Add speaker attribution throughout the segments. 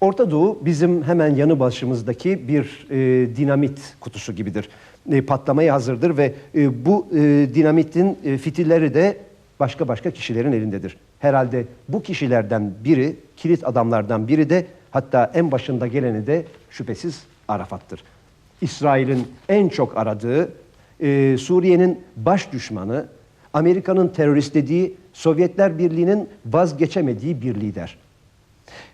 Speaker 1: Orta Doğu bizim hemen yanı başımızdaki bir e, dinamit kutusu gibidir. E, patlamaya hazırdır ve e, bu e, dinamitin e, fitilleri de başka başka kişilerin elindedir. Herhalde bu kişilerden biri, kilit adamlardan biri de hatta en başında geleni de şüphesiz Arafat'tır. İsrail'in en çok aradığı, e, Suriye'nin baş düşmanı, Amerika'nın terörist dediği, Sovyetler Birliği'nin vazgeçemediği bir lider.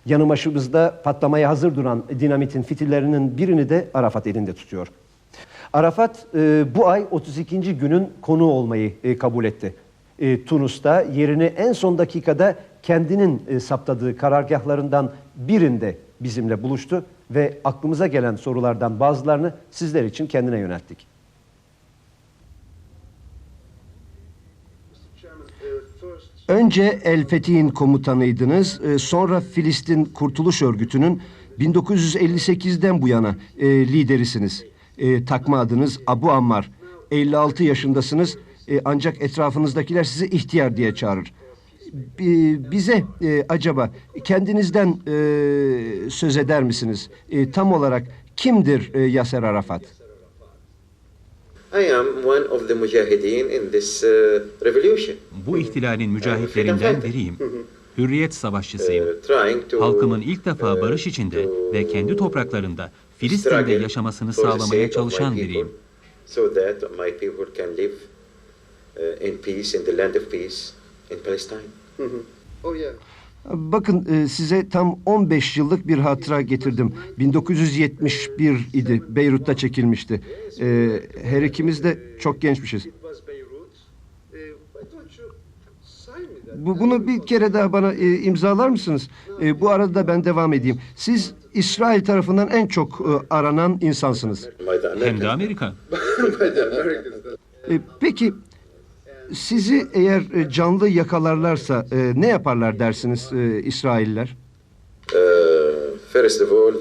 Speaker 1: Yanı başımızda patlamaya hazır duran dinamitin fitillerinin birini de Arafat elinde tutuyor. Arafat e, bu ay 32. günün konuğu olmayı e, kabul etti. E, Tunus'ta yerini en son dakikada kendinin e, saptadığı karargahlarından birinde bizimle buluştu ve aklımıza gelen sorulardan bazılarını sizler için kendine yönelttik. Önce El Fetih'in komutanıydınız, e, sonra Filistin Kurtuluş Örgütü'nün 1958'den bu yana e, liderisiniz. E, takma adınız Abu Ammar. 56 yaşındasınız e, ancak etrafınızdakiler sizi ihtiyar diye çağırır. Bi- Bize e, acaba kendinizden e, söz eder misiniz? E, tam olarak kimdir e, Yaser Arafat?
Speaker 2: Bu ihtilalin mücahitlerinden biriyim. Hürriyet savaşçısıyım.
Speaker 3: Uh,
Speaker 2: Halkımın ilk defa
Speaker 3: uh,
Speaker 2: barış içinde ve kendi topraklarında Filistin'de yaşamasını sağlamaya çalışan biriyim.
Speaker 3: So that my people can live uh, in peace, in the land of peace, in Palestine.
Speaker 4: Oh yeah.
Speaker 1: Bakın e, size tam 15 yıllık bir hatıra getirdim. 1971 idi. Beyrut'ta çekilmişti. E, her ikimiz de çok gençmişiz. Bu, bunu bir kere daha bana e, imzalar mısınız? E, bu arada ben devam edeyim. Siz İsrail tarafından en çok e, aranan insansınız.
Speaker 2: Hem de. Amerika.
Speaker 1: E, peki sizi eğer e, canlı yakalarlarsa e, ne yaparlar dersiniz e, İsrailler?
Speaker 3: Uh, first of all,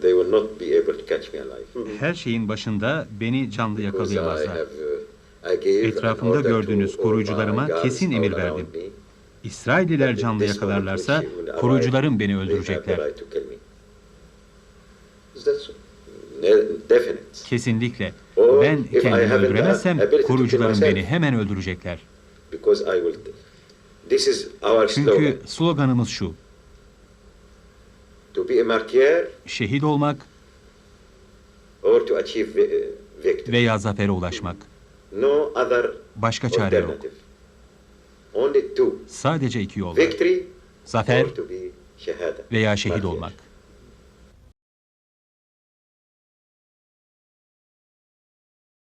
Speaker 3: they will not be able to catch me alive.
Speaker 2: Her şeyin başında beni canlı yakalayamazlar.
Speaker 3: uh,
Speaker 2: Etrafımda gördüğünüz koruyucularıma kesin emir verdim. İsrailliler canlı yakalarlarsa koruyucularım beni öldürecekler. Kesinlikle. Ben kendimi öldüremezsem
Speaker 3: myself.
Speaker 2: beni hemen öldürecekler. Çünkü sloganımız şu. Şehit olmak
Speaker 3: victory.
Speaker 2: veya zafere ulaşmak. Başka çare yok. Sadece iki yol var. Zafer veya şehit olmak.